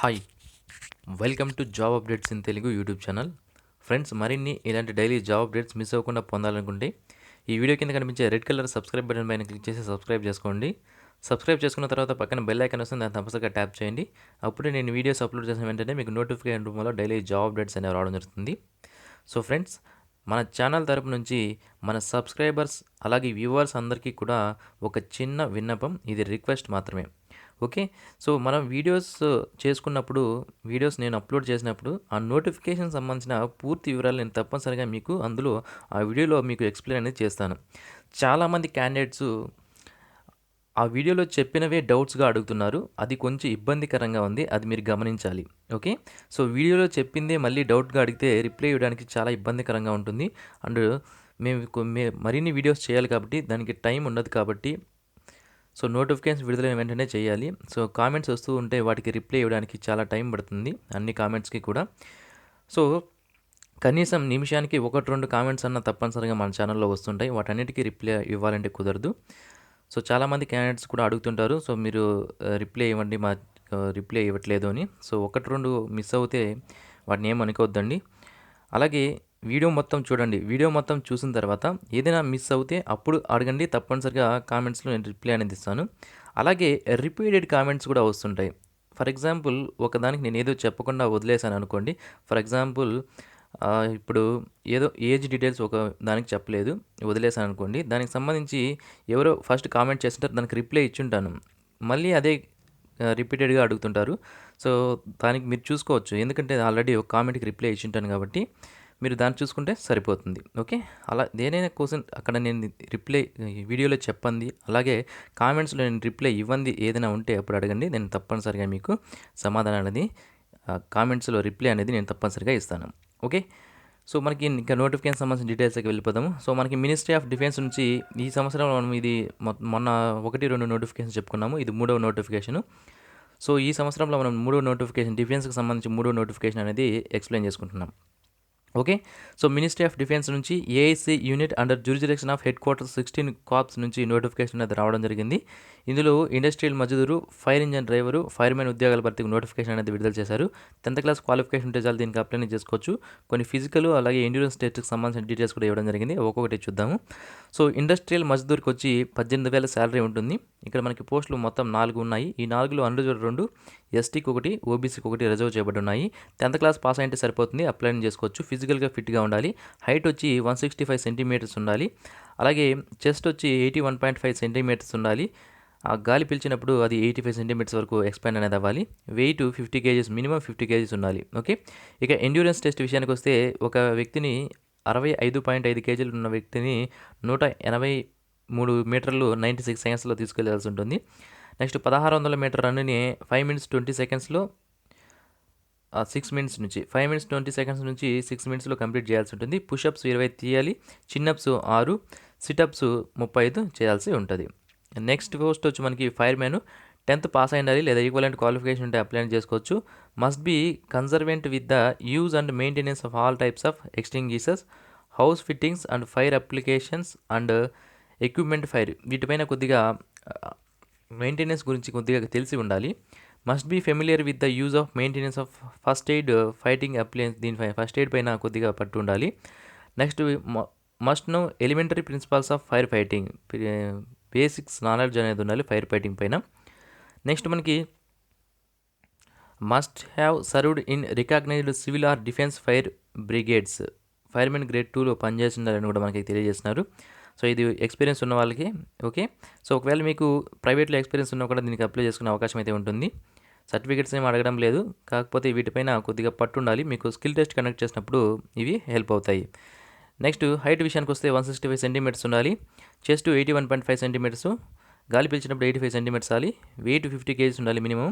Hi welcome to job updates in Telugu YouTube channel friends మరిన్ని ఇలాంటి daily job updates miss అవ్వకుండా పొందాలనుకుంటే ఈ వీడియో కింద కనిపించే రెడ్ కలర్ సబ్స్క్రైబ్ బటన్ పైన క్లిక్ చేసి సబ్స్క్రైబ్ చేసుకోండి. సబ్స్క్రైబ్ చేసుకున్న తర్వాత పక్కన బెల్ ఐకాన్ వస్తుంది దాన్ని తప్పనిసరిగా ట్యాప్ చేయండి. అప్పుడు నేను వీడియోస్ అప్లోడ్ చేసిన వెంటనే మీకు నోటిఫికేషన్ రూపంలో డైలీ జాబ్ అప్డేట్స్ అనేవి రావడం జరుగుతుంది. సో ఫ్రెండ్స్ మన ఛానల్ తరపు నుంచి మన సబ్స్క్రైబర్స్ అలాగే వ్యూవర్స్ అందరికీ కూడా ఒక చిన్న విన్నపం ఇది రిక్వెస్ట్ మాత్రమే. ఓకే? సో మనం వీడియోస్ చేసుకున్నప్పుడు వీడియోస్ నేను అప్లోడ్ చేసినప్పుడు ఆ నోటిఫికేషన్ సంబంధించిన పూర్తి వివరాలు నేను తప్పనిసరిగా మీకు అందులో ఆ వీడియోలో మీకు ఎక్స్ప్లెయిన్ అనేది చేస్తాను. చాలామంది క్యాండిడేట్స్ ఆ వీడియోలో చెప్పినవే డౌట్స్గా అడుగుతున్నారు. అది కొంచెం ఇబ్బందికరంగా ఉంది. అది మీరు గమనించాలి. ఓకే? సో వీడియోలో చెప్పిందే మళ్ళీ డౌట్గా అడిగితే రిప్లై ఇవ్వడానికి చాలా ఇబ్బందికరంగా ఉంటుంది. అండ్ మేము మరిన్ని వీడియోస్ చేయాలి కాబట్టి దానికి టైం ఉండదు కాబట్టి సో నోటిఫికేషన్ విడుదలైన వెంటనే చేయాలి. సో కామెంట్స్ వస్తూ ఉంటే వాటికి రిప్లై ఇవ్వడానికి చాలా టైం పడుతుంది. అన్ని కామెంట్స్కి కూడా. సో కనీసం నిమిషానికి ఒకటి రెండు కామెంట్స్ అన్న తప్పనిసరిగా మన ఛానల్లో వస్తుంటాయి. వాటన్నిటికీ రిప్లై ఇవ్వాలంటే కుదరదు. సో చాలామంది క్యాండిడేట్స్ కూడా అడుగుతుంటారు. సో మీరు రిప్లై ఇవ్వండి మా రిప్లై ఇవ్వట్లేదు అని. సో ఒకటి రెండు మిస్ అవుతే వాటిని ఏం అనుకోవద్దండి. అలాగే వీడియో మొత్తం చూడండి. వీడియో మొత్తం చూసిన తర్వాత ఏదైనా మిస్ అవుతే అప్పుడు అడగండి. తప్పనిసరిగా కామెంట్స్లో నేను రిప్లై అనేది ఇస్తాను. అలాగే రిపీటెడ్ కామెంట్స్ కూడా వస్తుంటాయి. ఫర్ ఎగ్జాంపుల్ ఒకదానికి నేను ఏదో చెప్పకుండా వదిలేసాను అనుకోండి. ఫర్ ఎగ్జాంపుల్ ఇప్పుడు ఏదో ఏజ్ డీటెయిల్స్ ఒక దానికి చెప్పలేదు. వదిలేసాను అనుకోండి. దానికి సంబంధించి ఎవరో ఫస్ట్ కామెంట్ చేస్తుంటారు. దానికి రిప్లై ఇచ్చుంటాను. మళ్ళీ అదే రిపీటెడ్గా అడుగుతుంటారు. సో దానికి మీరు చూసుకోవచ్చు. ఎందుకంటే ఆల్రెడీ ఒక కామెంట్కి రిప్లై ఇచ్చింటాను కాబట్టి. మీరు దాన్ని చూసుకుంటే సరిపోతుంది. ఓకే? అలా దేనైనా క్వశ్చన్ అక్కడ నేను రిప్లై వీడియోలో చెప్పండి అలాగే కామెంట్స్లో నేను రిప్లై ఇవ్వండి ఏదైనా ఉంటే అప్పుడు అడగండి. నేను తప్పనిసరిగా మీకు సమాధానం అనేది కామెంట్స్లో రిప్లై అనేది నేను తప్పనిసరిగా ఇస్తాను. ఓకే? సో మనకి ఇంకా నోటిఫికేషన్ సంబంధించిన డీటెయిల్స్కి వెళ్ళిపోదాము. సో మనకి మినిస్ట్రీ ఆఫ్ డిఫెన్స్ నుంచి ఈ సంవత్సరం మనం ఇది మొన్న ఒకటి రెండు నోటిఫికేషన్ చెప్పుకున్నాము. ఇది మూడవ నోటిఫికేషను. సో ఈ సంవత్సరంలో మనం మూడో నోటిఫికేషన్ డిఫెన్స్కి సంబంధించి మూడో నోటిఫికేషన్ అనేది ఎక్స్ప్లెయిన్ చేసుకుంటున్నాం. Okay? So ministry of defence నుంచి AIC unit under jurisdiction of headquarters sixteen corps నుంచి నోటిఫికేషన్ అనేది రావడం జరిగింది. ఇందులో industrial మజదూరు fire engine driver firemen ఉద్యోగాల భర్తీకి నోటిఫికేషన్ అనేది విడుదల చేశారు. టెన్త్ క్లాస్ క్వాలిఫికేషన్ ఉంటే చాలు దీనికి అప్లై చేసుకోవచ్చు. కొన్ని ఫిజికల్ అలాగే ఎండ్యూరెన్స్ టెస్ట్కి సంబంధించిన డీటెయిల్స్ కూడా ఇవ్వడం జరిగింది. ఒక్కొక్కటి చూద్దాము. సో ఇండస్ట్రియల్ మజదూర్కి వచ్చి పద్దెనిమిది వేల శాలరీ ఉంటుంది. ఇక్కడ మనకి పోస్టులు మొత్తం నాలుగు ఉన్నాయి. ఈ నాలుగులో అన్రిజర్వ్ రెండు ఎస్టీకి ఒకటి ఓబీసీకి ఒకటి రిజర్వ్ చేయబడి ఉన్నాయి టెన్త్ క్లాస్ పాస్ అయితే సరిపోతుంది. అప్లై చేసుకోవచ్చు. ఫిజికల్గా ఫిట్గా ఉండాలి. హైట్ వచ్చి వన్ సిక్స్టీ ఫైవ్ సెంటీమీటర్స్ ఉండాలి. అలాగే చెస్ట్ వచ్చి eighty one point five centimetres ఉండాలి. ఆ గాలి పిలిచినప్పుడు అది ఎయిటీ ఫైవ్ సెంటీమీటర్స్ వరకు ఎక్స్పాండ్ అనేది అవ్వాలి. Weight fifty kgs minimum fifty kgs ఉండాలి. ఓకే? ఇక ఎండ్యూరెన్స్ టెస్ట్ విషయానికి వస్తే ఒక వ్యక్తిని అరవై ఐదు పాయింట్ ఐదు కేజీలు ఉన్న వ్యక్తిని నూట ఎనభై మూడు మీటర్లు నైంటీ సిక్స్ సెకండ్స్లో తీసుకెళ్ళాల్సి ఉంటుంది. నెక్స్ట్ పదహారు వందల మీటర్ రన్ని ఫైవ్ మినిట్స్ ట్వంటీ సెకండ్స్లో సిక్స్ మినిట్స్ నుంచి ఫైవ్ మినిట్స్ ట్వంటీ సెకండ్స్ నుంచి సిక్స్ మినిట్స్లో కంప్లీట్ చేయాల్సి ఉంటుంది. పుషప్స్ ఇరవై తీయాలి చిన్నప్స్ ఆరు సిటప్స్ ముప్పై ఐదు చేయాల్సి ఉంటుంది. నెక్స్ట్ పోస్ట్ వచ్చి మనకి ఫైర్ మ్యాన్ టెన్త్ పాస్ అయినాలి లేదా ఈక్వలెంట్ క్వాలిఫికేషన్ ఉంటే అప్లై చేసుకోవచ్చు. Must be conversant with the use and maintenance of all types of extinguishers house fittings and fire applications and equipment fire వీటిపైన కొద్దిగా మెయింటెనెన్స్ గురించి కొద్దిగా తెలిసి ఉండాలి. Must be familiar with the use of maintenance of first aid fighting appliance దీనిపై first aid పైన కొద్దిగా పట్టు ఉండాలి. Next must know elementary principles of fire fighting basics knowledge అనేది ఉండాలి ఫైర్ ఫైటింగ్ పైన. నెక్స్ట్ మనకి must have served in recognised civil or defence fire brigades firemen grade టూలో పనిచేస్తున్నారని కూడా మనకి తెలియజేస్తున్నారు. సో ఇది ఎక్స్పీరియన్స్ ఉన్న వాళ్ళకి ఓకే సో ఒకవేళ మీకు ప్రైవేట్లో ఎక్స్పీరియన్స్ ఉన్నా కూడా దీనికి అప్లై చేసుకునే అవకాశం అయితే ఉంటుంది. సర్టిఫికేట్స్ ఏమి అడగడం లేదు. కాకపోతే వీటిపైన కొద్దిగా పట్టు ఉండాలి. మీకు స్కిల్ టెస్ట్ కండక్ట్ చేసినప్పుడు ఇవి హెల్ప్ అవుతాయి. నెక్స్ట్ హైట్ విషయానికి వస్తే వన్ సిక్స్టీ ఫైవ్ సెంటీమీటర్స్ ఉండాలి. Chest eighty one point five centimetres గాలి పీల్చినప్పుడు ఎయిటీ ఫైవ్ సెంటీమీటర్స్ ఆలి వెయిట్ ఫిఫ్టీ కేజీస్ ఉండాలి మినిమం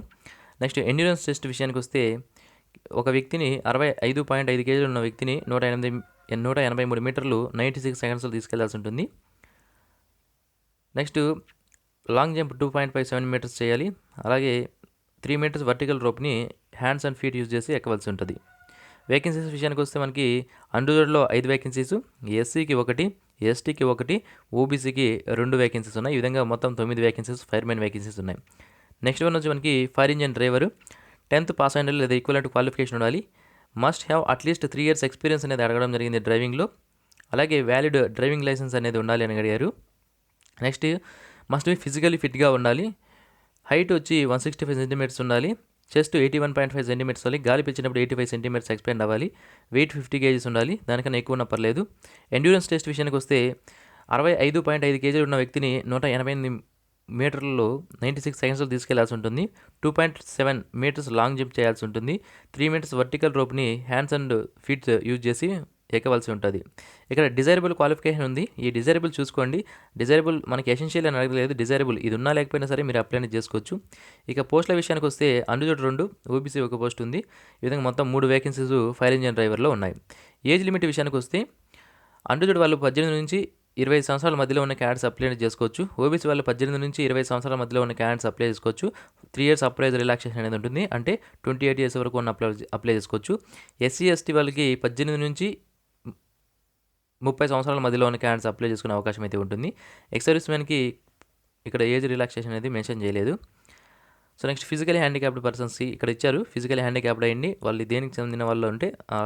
నెక్స్ట్ ఎండ్యూరెన్స్ టెస్ట్ విషయానికి వస్తే ఒక వ్యక్తిని అరవై ఐదు పాయింట్ ఐదు కేజీలు ఉన్న వ్యక్తిని నూట ఎనిమిది నూట ఎనభై మూడు మీటర్లు నైంటీ సిక్స్ సెకండ్స్లో తీసుకెళ్ళాల్సి ఉంటుంది. Next long jump two point five seven metres చేయాలి. అలాగే త్రీ మీటర్స్ వర్టికల్ రోప్ని హ్యాండ్స్ అండ్ ఫీట్ యూజ్ చేసి ఎక్కవలసి ఉంటుంది. వేకెన్సీస్ విషయానికి వస్తే మనకి అండ్రోడ్లో ఐదు వేకెన్సీస్ ఎస్సీకి ఒకటి ఎస్టీకి ఒకటి ఓబీసీకి రెండు వేకెన్సీస్ ఉన్నాయి. ఈ విధంగా మొత్తం తొమ్మిది వేకెన్సీస్ ఫైర్మెన్ వేకెన్సీస్ ఉన్నాయి. నెక్స్ట్ వన్ వచ్చి మనకి fire engine driver. Tenth pass అయిన లేదా ఈక్వలెంట్ క్వాలిఫికేషన్ ఉండాలి. Must have at least three years experience అనేది అడగడం జరిగింది డ్రైవింగ్లో అలాగే వ్యాలిడ్ డ్రైవింగ్ లైసెన్స్ అనేది ఉండాలి అని అడిగారు. నెక్స్ట్ మస్ట్ బి ఫిజికలీ ఫిట్గా ఉండాలి. హైట్ వచ్చి వన్ సిక్స్టీ ఫైవ్ సెంటీమీటర్స్ ఉండాలి. Chest eighty one point five centimetres ఉండాలి. గాలి పిచ్చినప్పుడు ఎయిటీ ఫైవ్ సెంటీమీటర్స్ ఎక్స్పెండ్ అవ్వాలి. వెయిట్ ఫిఫ్టీ కేజీస్ ఉండాలి. దానికన్నా ఎక్కువ ఉన్న పర్లేదు. ఎండ్యూరెన్స్ టెస్ట్ విషయానికి వస్తే అరవై ఐదు పాయింట్ ఐదు కేజీలు ఉన్న వ్యక్తిని నూట ఎనభై ఎనిమిది మీటర్లు నైంటీ సిక్స్ సెకండ్స్లో తీసుకెళ్ళాల్సి ఉంటుంది. Two point seven metres long jump చేయాల్సి ఉంటుంది. త్రీ మీటర్స్ వర్టికల్ రోప్ని హ్యాండ్స్ అండ్ ఫీట్ యూజ్ చేసి ఎక్కవలసి ఉంటుంది. ఇక్కడ డిజైరబుల్ క్వాలిఫికేషన్ ఉంది. ఈ డిజైరబుల్ చూసుకోండి. డిజైరబుల్ మనకి ఎసెన్షియల్ అని అడగలేదు. డిజైరబుల్ ఇది ఉన్నా లేకపోయినా సరే మీరు అప్లై చేసుకోవచ్చు. ఇక పోస్టుల విషయానికి వస్తే అందుచోట రెండు ఓబీసీ ఒక పోస్ట్ ఉంది. ఈ విధంగా మొత్తం మూడు వేకెన్సీస్ ఫైర్ ఇంజిన్ డ్రైవర్లో ఉన్నాయి. ఏజ్ లిమిట్ విషయానికి వస్తే అందుచోట వాళ్ళు పద్దెనిమిది నుంచి ఇరవై సంవత్సరాల మధ్యలో ఉన్న క్యాడెట్స్ అప్లై చేసుకోవచ్చు. ఓబీసీ వాళ్ళు పద్దెనిమిది నుంచి ఇరవై సంవత్సరాల మధ్యలో ఉన్న క్యాడెట్స్ అప్లై చేసుకోవచ్చు. త్రీ ఇయర్స్ అప్లైజ్ రిలాక్సేషన్ అనేది ఉంటుంది. అంటే ట్వంటీ ఎయిట్ ఇయర్స్ వరకు ఉన్న అప్లై అప్లై చేసుకోవచ్చు. ఎస్సీ ఎస్టీ వాళ్ళకి పద్దెనిమిది నుంచి ముప్పై సంవత్సరాల మధ్యలో ఉన్న క్యాడెట్స్ అప్లై చేసుకునే అవకాశం అయితే ఉంటుంది. ఎక్స్ సర్వీస్ మ్యాన్కి ఇక్కడ ఏజ్ రిలాక్సేషన్ అనేది మెన్షన్ చేయలేదు. సో నెక్స్ట్ ఫిజికల్ హ్యాండిక్యాప్డ్ పర్సన్స్కి ఇక్కడ ఇచ్చారు. ఫిజికల్ హ్యాండిక్యాప్డ్ అయ్యింది వాళ్ళు దేనికి చెందిన వాళ్ళు ఉంటే ఆ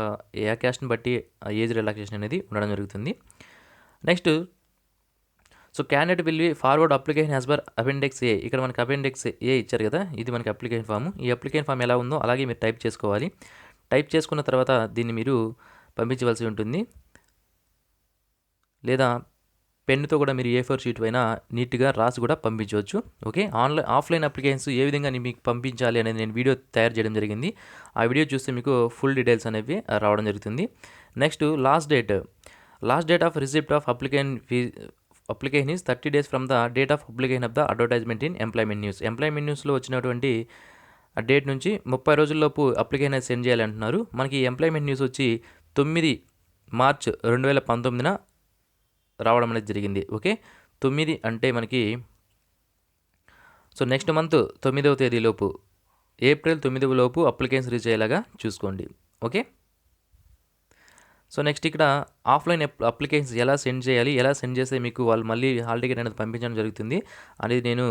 ఏ క్యాస్ట్ని బట్టి ఆ ఏజ్ రిలాక్సేషన్ అనేది ఉండడం జరుగుతుంది. Next so candidate will be forward application as per appendix A ఇక్కడ మనకి అపెండెక్స్ ఏ ఇచ్చారు కదా ఇది మనకి అప్లికేషన్ ఫామ్. ఈ అప్లికేషన్ ఫామ్ ఎలా ఉందో అలాగే మీరు టైప్ చేసుకోవాలి. టైప్ చేసుకున్న తర్వాత దీన్ని మీరు పంపించవలసి ఉంటుంది. లేదా పెన్నుతో కూడా మీరు ఏ ఫోర్ షీట్ పైన నీట్గా రాసి కూడా పంపించవచ్చు. ఓకే? ఆన్లైన్ ఆఫ్లైన్ అప్లికేషన్స్ ఏ విధంగా మీకు పంపించాలి అనేది నేను వీడియో తయారు చేయడం జరిగింది. ఆ వీడియో చూస్తే మీకు ఫుల్ డీటెయిల్స్ అనేవి రావడం జరుగుతుంది. Next last date. Last date of receipt of application fee application is thirty days from the date of application of the advertisement in employment news employment న్యూస్లో వచ్చినటువంటి ఆ డేట్ నుంచి ముప్పై రోజుల్లోపు అప్లికేషన్ సెండ్ చేయాలి అంటున్నారు. మనకి ఎంప్లాయ్మెంట్ న్యూస్ వచ్చి తొమ్మిది మార్చ్ రెండు వేల పంతొమ్మిదిన రావడం అనేది జరిగింది. ఓకే? తొమ్మిది అంటే మనకి సో నెక్స్ట్ మంత్ తొమ్మిదవ తేదీలోపు ఏప్రిల్ తొమ్మిదవ లోపు అప్లికేషన్స్ రీచ్ అయ్యేలాగా చూసుకోండి. ఓకే? సో నెక్స్ట్ ఇక్కడ ఆఫ్లైన్ అప్లికేషన్స్ ఎలా సెండ్ చేయాలి ఎలా సెండ్ చేస్తే మీకు వాళ్ళు మళ్ళీ హాల్ టికెట్ అనేది పంపించడం జరుగుతుంది అనేది నేను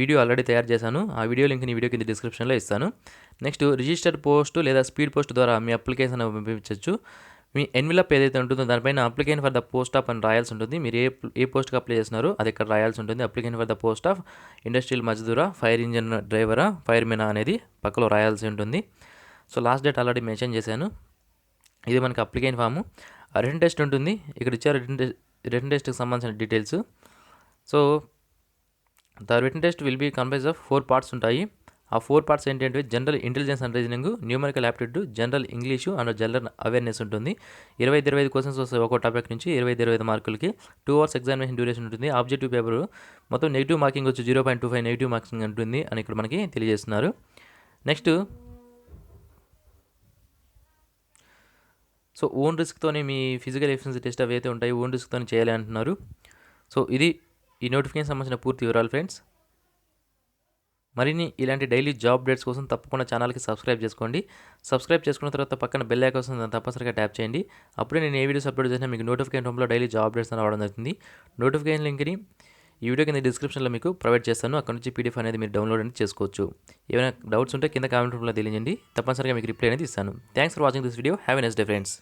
వీడియో ఆల్రెడీ తయారు చేశాను. ఆ వీడియో లింక్ వీడియో కింద డిస్క్రిప్షన్లో ఇస్తాను. నెక్స్ట్ రిజిస్టర్డ్ పోస్ట్ లేదా స్పీడ్ పోస్ట్ ద్వారా మీ అప్లికేషన్ పంపించవచ్చు. మీ ఎన్విలప్ ఏదైతే ఉంటుందో దానిపైన application for the post of అని రాయాల్సి ఉంటుంది. మీరు ఏ ఏ పోస్ట్కి అప్లై చేస్తున్నారో అది ఇక్కడ రాయాల్సి ఉంటుంది. Application for the post of industrial మజ్దూరా fire engine డ్రైవరా ఫైర్ మెనా అనేది పక్కలో రాయాల్సి ఉంటుంది. So last date already mention చేశాను. ఇది మనకి అప్లికేషన్ ఫాము రిటర్న్ టెస్ట్ ఉంటుంది. ఇక్కడ ఇచ్చారు రిటర్న్ టెస్ట్ రిటర్న్ టెస్ట్కి సంబంధించిన details so the written test will be comprise of four parts ఉంటాయి. ఆ ఫోర్ పార్ట్స్ ఏంటంటే general intelligence and reasoning numerical aptitude general English and general awareness ఉంటుంది. ఇరవై ఇరవై ఐదు క్వశ్చన్స్ వస్తాయి ఒక్కో టాపిక్ నుంచి ఇరవై ఇరవై ఐదు మార్కులకి. టూ అవర్స్ ఎగ్జామినేషన్ డ్యూరేషన్ ఉంటుంది. ఆబ్జెక్టివ్ పేపర్ మొత్తం నెగిటివ్ మార్కింగ్ వచ్చి zero point two five negative marking ఉంటుంది అని ఇక్కడ మనకి తెలియజేస్తున్నారు. నెక్స్ట్ సో ఓన్ రిస్క్తోనే మీ ఫిజికల్ ఎఫిషియన్సీ టెస్ట్ అవి అయితే ఉంటాయి ఓన్ రిస్క్తోనే చేయాలి అంటున్నారు. సో ఇది ఈ నోటిఫికేషన్ సంబంధించిన పూర్తి వివరాలు ఫ్రెండ్స్. మరిన్ని ఇలాంటి డైలీ జాబ్ డేట్స్ కోసం తప్పకుండా ఛానల్కి సబ్స్క్రైబ్ చేసుకోండి. సబ్స్క్రైబ్ చేసుకున్న తర్వాత పక్కన బెల్ ఐకాన్ వస్తుంది దాన్ని తప్పనిసరిగా ట్యాప్ చేయండి. అప్పుడే నేను ఏ వీడియోస్ అప్లోడ్ చేసినా మీకు నోటిఫికేషన్ రూమ్లో డైలీ జాబ్ డేట్స్ అని రావడం జరుగుతుంది. నోటిఫికేషన్ లింక్ని ఈ వీడియో కింద డిస్క్రిప్షన్లో మీకు ప్రొవైడ్ చేస్తాను. అక్కడ నుంచి పీడిఎఫ్ అనేది మీరు డౌన్లోడ్ అనేది చేసుకోవచ్చు. ఏమైనా డౌట్స్ ఉంటే కింద కామెంట్ రూమ్లో తెలియజేయండి. తప్పనిసరిగా మీకు రిప్లై అనేది ఇస్తాను. Thanks for watching this video. Have a nice day friends.